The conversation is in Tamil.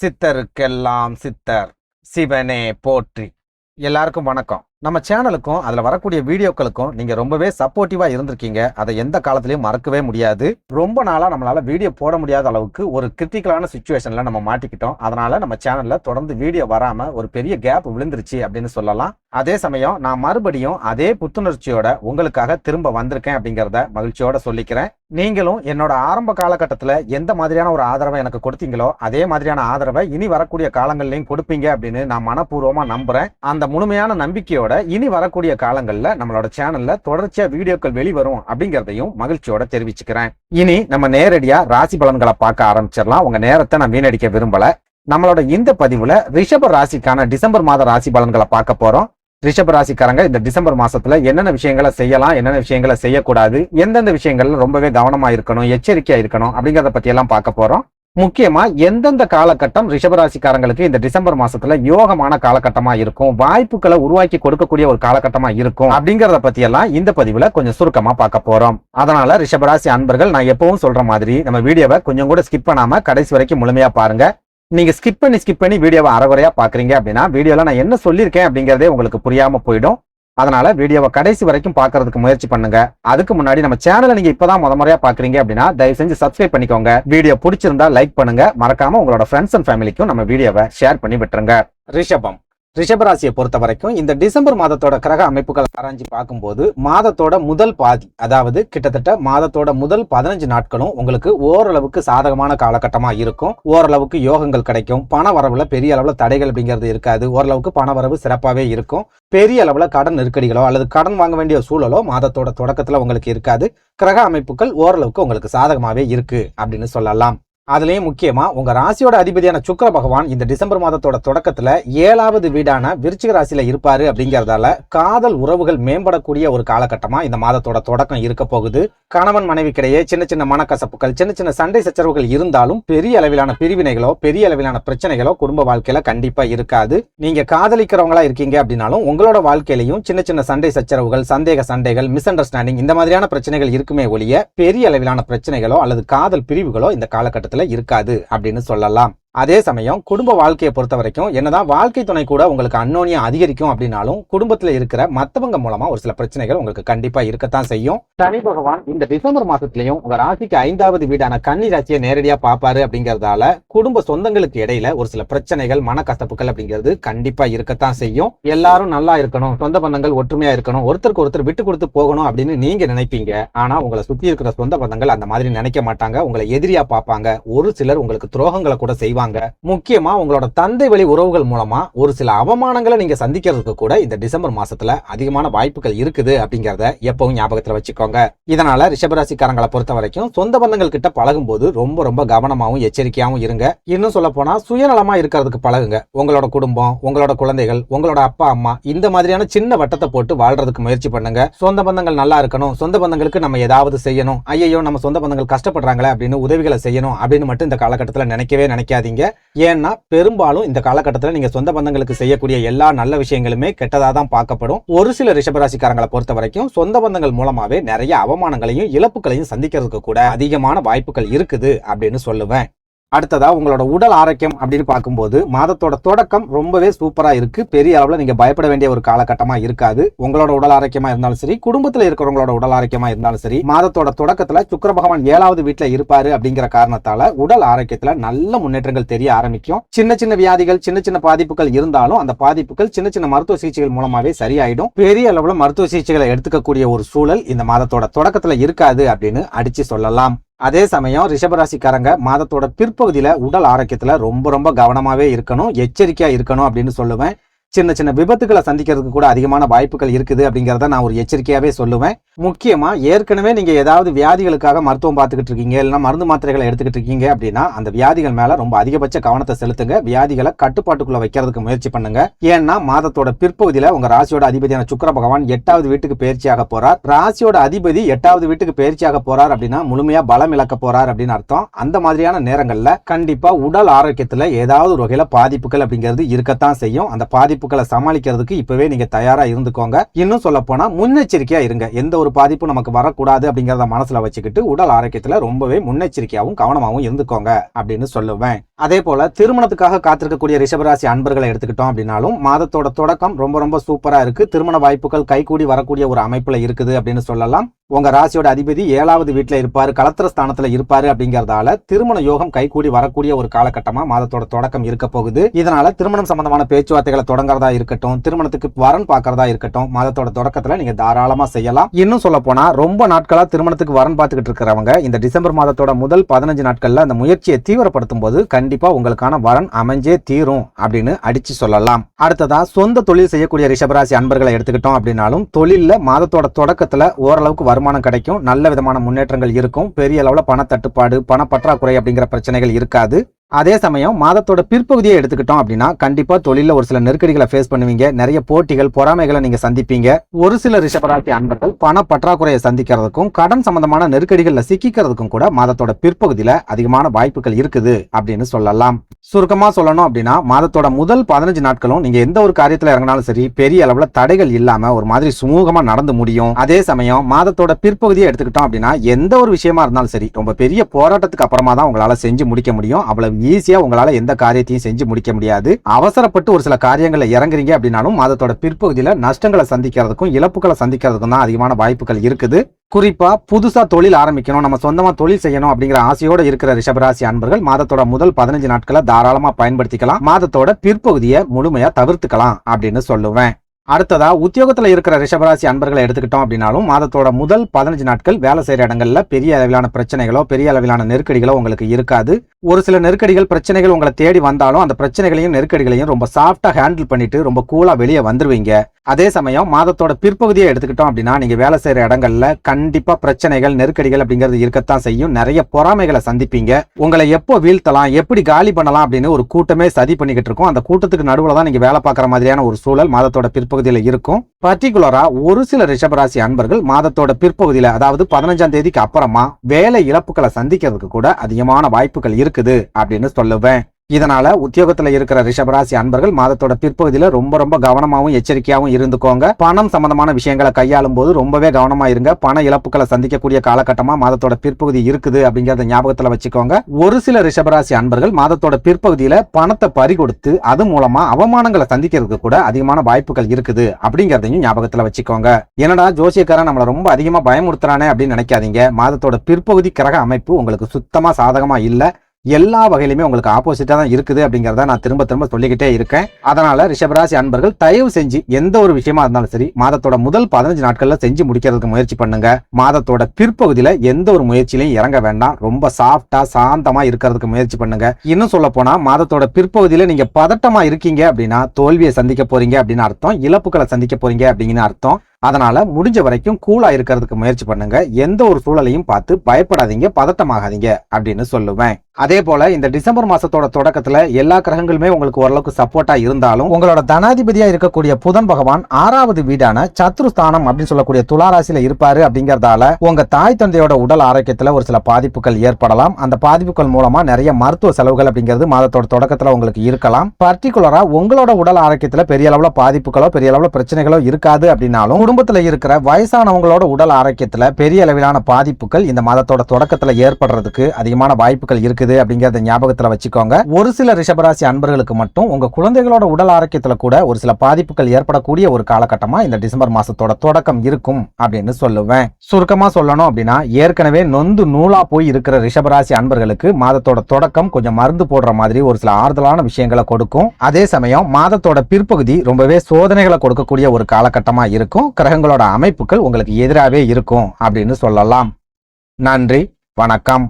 சித்தருக்கெல்லாம் சித்தர் சிவனே போற்றி. எல்லாருக்கும் வணக்கம். நம்ம சேனலுக்கும் அதில் வரக்கூடிய வீடியோக்களுக்கும் நீங்கள் ரொம்பவே சப்போர்ட்டிவாக இருந்திருக்கீங்க. அதை எந்த காலத்துலையும் மறக்கவே முடியாது. ரொம்ப நாளாக நம்மளால் வீடியோ போட முடியாத அளவுக்கு ஒரு கிரிட்டிக்கலான சுச்சுவேஷனில் நம்ம மாட்டிக்கிட்டோம். அதனால் நம்ம சேனலில் தொடர்ந்து வீடியோ வராமல் ஒரு பெரிய கேப் விழுந்துருச்சு அப்படின்னு சொல்லலாம். அதே சமயம் நான் மறுபடியும் அதே புத்துணர்ச்சியோட உங்களுக்காக திரும்ப வந்திருக்கேன் அப்படிங்கிறத மகிழ்ச்சியோட சொல்லிக்கிறேன். நீங்களும் என்னோட ஆரம்ப காலகட்டத்தில் எந்த மாதிரியான ஒரு ஆதரவை எனக்கு கொடுத்தீங்களோ அதே மாதிரியான ஆதரவை இனி வரக்கூடிய காலங்கள்லையும் கொடுப்பீங்க அப்படின்னு நான் மனப்பூர்வமாக நம்புகிறேன் அந்த முழுமையான நம்பிக்கையோட இனி வரக்கூடிய காலங்களில் நம்மளோட சேனல்ல தொடர்ச்சியா வீடியோக்கள் வெளிவரும் அப்படிங்கிறதையும் மகிழ்ச்சியோட தெரிவிச்சுக்கிறேன். இனி நம்ம நேரடியா ராசி பலன்களை பார்க்க ஆரம்பிச்சிடலாம். உங்க நேரத்தை நான் வீணடிக்க விரும்பல. நம்மளோட இந்த பதிவுல ரிஷப ராசிக்கான டிசம்பர் மாத ராசி பலன்களை பார்க்க போறோம். ரிஷப ராசிக்காரங்க இந்த டிசம்பர் மாசத்துல என்னென்ன விஷயங்களை செய்யலாம் என்னென்ன விஷயங்களை செய்யக்கூடாது எந்தெந்த விஷயங்கள்ல ரொம்பவே கவனமா இருக்கணும் எச்சரிக்கையா இருக்கணும் அப்படிங்கறத பத்தி எல்லாம் பார்க்க போறோம். முக்கியமா எந்தெந்த காலகட்டம் ரிஷபராசிக்காரங்களுக்கு இந்த டிசம்பர் மாசத்துல யோகமான காலகட்டமா இருக்கும் வாய்ப்புகளை உருவாக்கி கொடுக்கக்கூடிய ஒரு காலகட்டமா இருக்கும் அப்படிங்கறத பத்தி எல்லாம் இந்த பதிவுல கொஞ்சம் சுருக்கமா பார்க்க போறோம். அதனால ரிஷபராசி அன்பர்கள் நான் எப்பவும் சொல்ற மாதிரி நம்ம வீடியோவை கொஞ்சம் கூட ஸ்கிப் பண்ணாம கடைசி வரைக்கும் முழுமையா பாருங்க. நீங்க ஸ்கிப் பண்ணி ஸ்கிப் பண்ணி வீடியோவை அறகுறையா பாக்குறீங்க அப்படின்னா வீடியோல நான் என்ன சொல்லியிருக்கேன் அப்படிங்கறதே உங்களுக்கு புரியாம போயிடும். அதனால வீடியோவை கடைசி வரைக்கும் பார்க்கறதுக்கு முயற்சி பண்ணுங்க. அதுக்கு முன்னாடி நம்ம சேனலை நீங்க இப்பதான் முத முறையா பாக்குறீங்க அப்படின்னா தயவு செஞ்சு சப்ஸ்கிரைப் பண்ணிக்கோங்க. வீடியோ பிடிச்சிருந்தா லைக் பண்ணுங்க. மறக்காம உங்களோட ஃப்ரெண்ட்ஸ் அண்ட் ஃபேமிலிக்கும் நம்ம வீடியோவை ஷேர் பண்ணி விட்டுருங்க. ரிஷபம். ரிஷபராசியை பொறுத்த வரைக்கும் இந்த டிசம்பர் மாதத்தோட கிரக அமைப்புகள் ஆராய்ஞ்சு பார்க்கும்போது மாதத்தோட முதல் பாதி அதாவது கிட்டத்தட்ட மாதத்தோட முதல் பதினஞ்சு நாட்களும் உங்களுக்கு ஓரளவுக்கு சாதகமான காலகட்டமா இருக்கும். ஓரளவுக்கு யோகங்கள் கிடைக்கும். பண வரவுல பெரிய அளவுல தடைகள் அப்படிங்கிறது இருக்காது. ஓரளவுக்கு பண வரவு சிறப்பாகவே இருக்கும். பெரிய அளவுல கடன் நெருக்கடிகளோ அல்லது கடன் வாங்க வேண்டிய சூழலோ மாதத்தோட தொடக்கத்துல உங்களுக்கு இருக்காது. கிரக அமைப்புகள் ஓரளவுக்கு உங்களுக்கு சாதகமாகவே இருக்கு அப்படின்னு சொல்லலாம். அதுலேயும் முக்கியமா உங்க ராசியோட அதிபதியான சுக்கிர பகவான் இந்த டிசம்பர் மாதத்தோட தொடக்கத்துல ஏழாவது வீடான விருச்சிக ராசியில இருப்பாரு அப்படிங்கறதால காதல் உறவுகள் மேம்படக்கூடிய ஒரு காலகட்டமா இந்த மாதத்தோட தொடக்கம் இருக்க போகுது. கணவன் மனைவிக்கிடையே சின்ன சின்ன மனக்கசப்புகள் சின்ன சின்ன சண்டை சச்சரவுகள் இருந்தாலும் பெரிய அளவிலான பிரிவினைகளோ பெரிய அளவிலான பிரச்சனைகளோ குடும்ப வாழ்க்கையில கண்டிப்பா இருக்காது. நீங்க காதலிக்கிறவங்களா இருக்கீங்க அப்படின்னாலும் உங்களோட வாழ்க்கையிலையும் சின்ன சின்ன சண்டை சச்சரவுகள் சந்தேக சண்டைகள் மிஸ் அண்டர்ஸ்டாண்டிங் இந்த மாதிரியான பிரச்சனைகள் இருக்குமே ஒழிய பெரிய அளவிலான பிரச்சனைகளோ அல்லது காதல் பிரிவுகளோ இந்த காலகட்டத்தில் இருக்காது அப்படின்னு சொல்லலாம். அதே சமயம் குடும்ப வாழ்க்கையை பொறுத்த வரைக்கும் என்னதான் வாழ்க்கை துணை கூட உங்களுக்கு அன்னோனியம் அதிகரிக்கும் அப்படின்னாலும் குடும்பத்துல இருக்கிற மத்தவங்க மூலமா ஒரு சில பிரச்சனைகள் உங்களுக்கு கண்டிப்பா இருக்கத்தான் செய்யும். சனி பகவான் இந்த டிசம்பர் மாசத்துலயும் உங்க ராசிக்கு ஐந்தாவது வீடான கன்னி ராசியை நேரடியா பாப்பாரு அப்படிங்கறதால குடும்ப சொந்தங்களுக்கு இடையில ஒரு சில பிரச்சனைகள் மனக்கசப்புகள் அப்படிங்கிறது கண்டிப்பா இருக்கத்தான் செய்யும். எல்லாரும் நல்லா இருக்கணும் சொந்த பந்தங்கள் ஒற்றுமையா இருக்கணும் ஒருத்தருக்கு ஒருத்தர் விட்டு கொடுத்து போகணும் அப்படின்னு நீங்க நினைப்பீங்க. ஆனா உங்களை சுத்தி இருக்கிற சொந்த பந்தங்கள் அந்த மாதிரி நினைக்க மாட்டாங்க. உங்களை எதிரியா பார்ப்பாங்க. ஒரு சிலர் உங்களுக்கு துரோகங்களை கூட செய்வாங்க. முக்கியமா உங்களோட தந்தை வழி உறவுகள் மூலமா ஒரு சில அவமானங்களை நீங்க சந்திக்கிறதுக்கு கூட இந்த டிசம்பர் மாசத்துல அதிகமான வாய்ப்புகள் இருக்குது அப்படிங்கறத எப்பவும் ஞாபகத்துல வச்சுக்கோங்க. இதனால ரிஷபராசிக்காரங்களை பொறுத்த வரைக்கும் சொந்த பந்தங்கள் கிட்ட பழகும் போது ரொம்ப ரொம்ப கவனமாவும் எச்சரிக்கையாவும் இருங்க. இன்னும் சொல்ல போனா சுயநலமா இருக்கிறதுக்கு பழகுங்க. உங்களோட குடும்பம் உங்களோட குழந்தைகள் உங்களோட அப்பா அம்மா இந்த மாதிரியான சின்ன வட்டத்தை போட்டு வாழ்றதுக்கு முயற்சி பண்ணுங்க. சொந்த பந்தங்கள் நல்லா இருக்கணும். சொந்த பந்தங்களுக்கு நம்ம ஏதாவது செய்யணும். ஐயோ நம்ம சொந்த பந்தங்கள் கஷ்டப்படுறாங்களே அப்படின்னு உதவிகளை செய்யணும் அப்படின்னு மட்டும் இந்த காலகட்டத்தில் நினைக்கவே நினைக்காதீங்க. ஏன்னா பெரும்பாலும் இந்த காலகட்டத்தில் நீங்க சொந்த பந்தங்களுக்கு செய்யக்கூடிய எல்லா நல்ல விஷயங்களுமே கெட்டதா தான் பார்க்கப்படும். ஒரு சில ரிஷபராசிக்காரங்களை பொறுத்த வரைக்கும் சொந்த பந்தங்கள் மூலமாவே நிறைய அவமானங்களையும் இழப்புகளையும் சந்திக்கிறதுக்கு கூட அதிகமான வாய்ப்புகள் இருக்குது அப்படின்னு சொல்லுவேன். அடுத்ததா உங்களோட உடல் ஆரோக்கியம் அப்படின்னு பார்க்கும்போது மாதத்தோட தொடக்கம் ரொம்பவே சூப்பராக இருக்கு. பெரிய அளவில் நீங்க பயப்பட வேண்டிய ஒரு காலகட்டமா இருக்காது. உங்களோட உடல் ஆரோக்கியமா இருந்தாலும் சரி குடும்பத்தில் இருக்கிறவங்களோட உடல் ஆரோக்கியமா இருந்தாலும் சரி மாதத்தோட தொடக்கத்துல சுக்கர பகவான் ஏழாவது வீட்டில் இருப்பாரு அப்படிங்கிற காரணத்தால உடல் ஆரோக்கியத்துல நல்ல முன்னேற்றங்கள் தெரிய ஆரம்பிக்கும். சின்ன சின்ன வியாதிகள் சின்ன சின்ன பாதிப்புகள் இருந்தாலும் அந்த பாதிப்புகள் சின்ன சின்ன மருத்துவ சிகிச்சைகள் மூலமாவே சரியாயிடும். பெரிய அளவில் மருத்துவ சிகிச்சைகளை எடுத்துக்கக்கூடிய ஒரு சூழல் இந்த மாதத்தோட தொடக்கத்துல இருக்காது அப்படின்னு அடிச்சு சொல்லலாம். அதே சமயம் ரிஷபராசிக்காரங்க மாதத்தோட பிற்பகுதியில் உடல் ஆரோக்கியத்தில் ரொம்ப ரொம்ப கவனமாகவே இருக்கணும் எச்சரிக்கையாக இருக்கணும் அப்படின்னு சொல்லுவேன். சின்ன சின்ன விபத்துகளை சந்திக்கிறதுக்கு கூட அதிகமான வாய்ப்புகள் இருக்குது அப்படிங்கிறத நான் ஒரு எச்சரிக்கையாகவே சொல்லுவேன். முக்கியமாக ஏற்கனவே நீங்கள் ஏதாவது வியாதிகளுக்காக மருத்துவம் பார்த்துக்கிட்டு இருக்கீங்க இல்லைன்னா மருந்து மாத்திரைகளை எடுத்துக்கிட்டு இருக்கீங்க அப்படின்னா அந்த வியாதிகள் மேலே ரொம்ப அதிகபட்ச கவனத்தை செலுத்துங்க. வியாதிகளை கட்டுப்பாட்டுக்குள்ளே வைக்கிறதுக்கு முயற்சி பண்ணுங்க. ஏன்னா மாதத்தோட பிற்பகுதியில் உங்கள் ராசியோட அதிபதியான சுக்கர பகவான் எட்டாவது வீட்டுக்கு பயிற்சியாக போறார். ராசியோட அதிபதி எட்டாவது வீட்டுக்கு பயிற்சியாக போறார் அப்படின்னா முழுமையாக பலம் இழக்க போறார் அப்படின்னு அர்த்தம். அந்த மாதிரியான நேரங்களில் கண்டிப்பாக உடல் ஆரோக்கியத்தில் ஏதாவது ஒரு வகையில் பாதிப்புகள் அப்படிங்கிறது இருக்கத்தான் செய்யும். அந்த பாதிப்பு பாதிப்புகளை சமாளிக்கிறதுக்கு இப்பவே நீங்க தயாரா இருந்துக்கோங்க. இன்னும் சொல்ல போனா முன்னெச்சரிக்கையா இருங்க. எந்த ஒரு பாதிப்பும் நமக்கு வரக்கூடாது அப்படிங்கறத மனசுல வச்சுக்கிட்டு உடல் ஆரோக்கியத்துல ரொம்பவே முன்னெச்சரிக்கையாவும் கவனமாகவும் இருந்துக்கோங்க அப்படின்னு சொல்லுவேன். அதே போல திருமணத்துக்காக காத்திருக்கக்கூடிய ரிஷபராசி அன்பர்களை எடுத்துக்கிட்டோம் அப்படின்னாலும் மாதத்தோட தொடக்கம் ரொம்ப ரொம்ப சூப்பரா இருக்கு. திருமண வாய்ப்புகள் கைகூடி வரக்கூடிய ஒரு அமைப்புல இருக்குது அப்படின்னு சொல்லலாம். உங்க ராசியோட அதிபதி ஏழாவது வீட்டுல இருப்பாரு கலத்திர ஸ்தானத்துல இருப்பாரு அப்படிங்கறதால திருமண யோகம் கைகூடி வரக்கூடிய ஒரு காலகட்டமா மாதத்தோட தொடக்கம் இருக்க போகுது. இதனால திருமணம் சம்பந்தமான பேச்சுவார்த்தைகளை தொடங்குறதா இருக்கட்டும் திருமணத்துக்கு வரன் பார்க்கறதா இருக்கட்டும் மாதத்தோட தொடக்கத்துல நீங்க தாராளமா செய்யலாம். இன்னும் சொல்ல போனா ரொம்ப நாட்களா திருமணத்துக்கு வரன் பார்த்துக்கிட்டு இருக்கிறவங்க இந்த டிசம்பர் மாதத்தோட முதல் பதினஞ்சு நாட்கள்ல அந்த முயற்சியை தீவிரப்படுத்தும் போது கண்டிப்பா உங்களுக்கான வரன் அமைஞ்சே தீரும் அப்படின்னு அடிச்சு சொல்லலாம். அடுத்ததா சொந்த தொழில் செய்யக்கூடிய ரிஷபராசி அன்பர்களை எடுத்துக்கிட்டோம் அப்படின்னாலும் தொழில்ல மாதத்தோட தொடக்கத்துல ஓரளவுக்கு வருமானம் கிடைக்கும் நல்ல விதமான முன்னேற்றங்கள் இருக்கும் பெரிய அளவுல பண தட்டுப்பாடு பண பற்றாக்குறை அப்படிங்கிற பிரச்சனைகள் இருக்காது. அதே சமயம் மாதத்தோட பிற்பகுதியை எடுத்துக்கிட்டோம் அப்படின்னா கண்டிப்பா தொழில ஒரு சில நெருக்கடிகளை ஃபேஸ் பண்ணுவீங்க. நிறைய போட்டிகள் பொறாமைகளை நீங்க சந்திப்பீங்க. ஒரு சில ரிஷபராசி அன்பர்கள் பண பற்றாக்குறையை சந்திக்கிறதுக்கும் கடன் சம்பந்தமான நெருக்கடிகள்ல சிக்கிக்கிறதுக்கும் கூட மாதத்தோட பிற்பகுதியில அதிகமான வாய்ப்புகள் இருக்குது அப்படின்னு சொல்லலாம். சுருக்கமா சொல்லணும் அப்படின்னா மாதத்தோட முதல் பதினஞ்சு நாட்களும் நீங்க எந்த ஒரு காரியத்துல இறங்கினாலும் சரி பெரிய அளவுல தடைகள் இல்லாம ஒரு மாதிரி சுமூகமா நடந்து முடியும். அதே சமயம் மாதத்தோட பிற்பகுதியை எடுத்துக்கிட்டோம் அப்படின்னா எந்த ஒரு விஷயமா இருந்தாலும் சரி ரொம்ப பெரிய போராட்டத்துக்கு அப்புறமா தான் உங்களால செஞ்சு முடிக்க முடியும். அவ்வளவு ஈஸியா உங்களால எந்த காரியத்தையும் செஞ்சு முடிக்க முடியாது. அவசரப்பட்டு ஒரு சில காரியங்களை இறங்குறீங்க அப்படின்னாலும் மாதத்தோட பிற்பகுதியில நஷ்டங்களை சந்திக்கிறதுக்கும் இழப்புகளை சந்திக்கிறதுக்கும் தான் அதிகமான வாய்ப்புகள் இருக்குது. குறிப்பா புதுசா தொழில் ஆரம்பிக்கணும் நம்ம சொந்தமா தொழில் செய்யணும் அப்படிங்கிற ஆசையோட இருக்கிற ரிஷபராசி அன்பர்கள் மாதத்தோட முதல் பதினஞ்சு நாட்களை தாராளமா பயன்படுத்திக்கலாம். மாதத்தோட பிற்பகுதியை முழுமையா தவிர்த்துக்கலாம் அப்படின்னு சொல்லுவேன். அடுத்ததா உத்தியோகத்துல இருக்கிற ரிஷபராசி அன்பர்களை எடுத்துக்கிட்டோம் அப்படின்னாலும் மாதத்தோட முதல் பதினஞ்சு நாட்கள் வேலை செய்யற இடங்கள்ல பெரிய அளவிலான பிரச்சனைகளோ பெரிய அளவிலான நெருக்கடிகளோ உங்களுக்கு இருக்காது. ஒரு சில நெருக்கடிகள் பிரச்சனைகள் உங்களை தேடி வந்தாலும் அந்த பிரச்சனைகளையும் நெருக்கடிகளையும் ரொம்ப சாஃப்டா ஹேண்டில் பண்ணிட்டு ரொம்ப கூலா வெளியே வந்துருவீங்க. அதே சமயம் மாதத்தோட பிற்பகுதியை எடுத்துக்கிட்டோம் அப்படின்னா நீங்க வேலை செய்யற இடங்கள்ல கண்டிப்பா பிரச்சனைகள் நெருக்கடிகள் அப்படிங்கிறது இருக்கத்தான் செய்யும். நிறைய பொறாமைகளை சந்திப்பீங்க. உங்களை எப்போ வீழ்த்தலாம் எப்படி காலி பண்ணலாம் அப்படின்னு ஒரு கூட்டமே சதி பண்ணிக்கிட்டு இருக்கும். அந்த கூட்டத்துக்கு நடுவுல தான் நீங்க வேலை பார்க்குற மாதிரியான ஒரு சூழல் மாதத்தோட பகுதியில் இருக்கும். பர்டிகுலரா ஒரு சில ரிஷபராசி அன்பர்கள் மாதத்தோட பிற்பகுதியில அதாவது பதினஞ்சாம் தேதிக்கு அப்புறமா வேலை இழப்புகளை சந்திக்கிறதுக்கு கூட அதிகமான வாய்ப்புகள் இருக்குது அப்படின்னு சொல்லுவேன். இதனால உத்தியோகத்துல இருக்கிற ரிஷபராசி அன்பர்கள் மாதத்தோட பிற்பகுதியில ரொம்ப ரொம்ப கவனமாவும் எச்சரிக்கையாவும் இருந்துக்கோங்க. பணம் சம்பந்தமான விஷயங்களை கையாளும் போது ரொம்பவே கவனமா இருங்க. பண இழப்புகளை சந்திக்கக்கூடிய காலகட்டமா மாதத்தோட பிற்பகுதி இருக்குது அப்படிங்கறத ஞாபகத்துல வச்சுக்கோங்க. ஒரு சில ரிஷபராசி அன்பர்கள் மாதத்தோட பிற்பகுதியில பணத்தை பறி கொடுத்து அது மூலமா அவமானங்களை சந்திக்கிறதுக்கு கூட அதிகமான வாய்ப்புகள் இருக்குது அப்படிங்கறதையும் ஞாபகத்துல வச்சுக்கோங்க. என்னடா ஜோசியக்காரன் நம்மள ரொம்ப அதிகமா பயமுறுத்துறானே அப்படின்னு நினைக்காதீங்க. மாதத்தோட பிற்பகுதி கிரக அமைப்பு உங்களுக்கு சுத்தமா சாதகமா இல்ல. எல்லா வகையிலுமே உங்களுக்கு ஆப்போசிட்டா தான் இருக்குது அப்படிங்கிறத நான் திரும்ப திரும்ப சொல்லிக்கிட்டே இருக்கேன். அதனால ரிஷபராசி அன்பர்கள் தயவு செஞ்சு எந்த ஒரு விஷயமா இருந்தாலும் சரி மாதத்தோட முதல் பதினஞ்சு நாட்கள்ல செஞ்சு முடிக்கிறதுக்கு முயற்சி பண்ணுங்க. மாதத்தோட பிற்பகுதியில எந்த ஒரு முயற்சியிலையும் இறங்க வேண்டாம். ரொம்ப சாஃப்டா சாந்தமா இருக்கிறதுக்கு முயற்சி பண்ணுங்க. இன்னும் சொல்ல போனா மாதத்தோட பிற்பகுதியில நீங்க பதட்டமா இருக்கீங்க அப்படின்னா தோல்வியை சந்திக்க போறீங்க அப்படின்னு அர்த்தம். இழப்புகளை சந்திக்க போறீங்க அப்படிங்கன்னு அர்த்தம். அதனால முடிஞ்ச வரைக்கும் கூலா இருக்கிறதுக்கு முயற்சி பண்ணுங்க. எந்த ஒரு சூழலையும் பார்த்து பயப்படாதீங்க பதட்டமாகாதீங்க அப்படின்னு சொல்லுவேன். அதே போல இந்த டிசம்பர் மாசத்தோட தொடக்கத்துல எல்லா கிரகங்களுமே உங்களுக்கு ஓரளவுக்கு சப்போர்ட்டா இருந்தாலும் உங்களோட தனாதிபதியா இருக்கக்கூடிய புதன் பகவான் ஆறாவது வீடான சத்ருஸ்தானம் அப்படின்னு சொல்லக்கூடிய துளாராசியில இருப்பாரு அப்படிங்கறதால உங்க தாய் தந்தையோட உடல் ஆரோக்கியத்துல ஒரு சில பாதிப்புகள் ஏற்படலாம். அந்த பாதிப்புகள் மூலமா நிறைய மருத்துவ செலவுகள் அப்படிங்கிறது மாதத்தோட தொடக்கத்துல உங்களுக்கு இருக்கலாம். பர்டிகுலரா உங்களோட உடல் ஆரோக்கியத்துல பெரிய அளவுல பாதிப்புகளோ பெரிய அளவுல பிரச்சனைகளோ இருக்காது அப்படின்னாலும் குடும்பத்துல இருக்கிற வயசானவங்களோட உடல் ஆரோக்கியத்துல பெரிய அளவிலான பாதிப்புகள் இந்த மாதத்தோட தொடக்கத்துல ஏற்படுறதுக்கு அதிகமான வாய்ப்புகள் இருக்குது அப்படிங்கிறத ஞாபகத்துல வச்சுக்கோங்க. ஒரு சில ரிஷபராசி அன்பர்களுக்கு மட்டும் உங்க குழந்தைகளோட உடல் ஆரோக்கியத்துல கூட ஒரு சில பாதிப்புகள் ஏற்படக்கூடிய ஒரு காலகட்டமா இந்த டிசம்பர் மாதத்தோட தொடக்கம் இருக்கும் அப்படின்னு சொல்லுவேன். சுருக்கமா சொல்லணும் அப்படின்னா ஏற்கனவே நொந்து நூலா போய் இருக்கிற ரிஷபராசி அன்பர்களுக்கு மாதத்தோட தொடக்கம் கொஞ்சம் மருந்து போடுற மாதிரி ஒரு சில ஆறுதலான விஷயங்களை கொடுக்கும். அதே சமயம் மாதத்தோட பிற்பகுதி ரொம்பவே சோதனைகளை கொடுக்கக்கூடிய ஒரு காலகட்டமா இருக்கும். கிரகங்களோட அமைப்புகள் உங்களுக்கு எதிராகவே இருக்கும் அப்படின்னு சொல்லலாம். நன்றி வணக்கம்.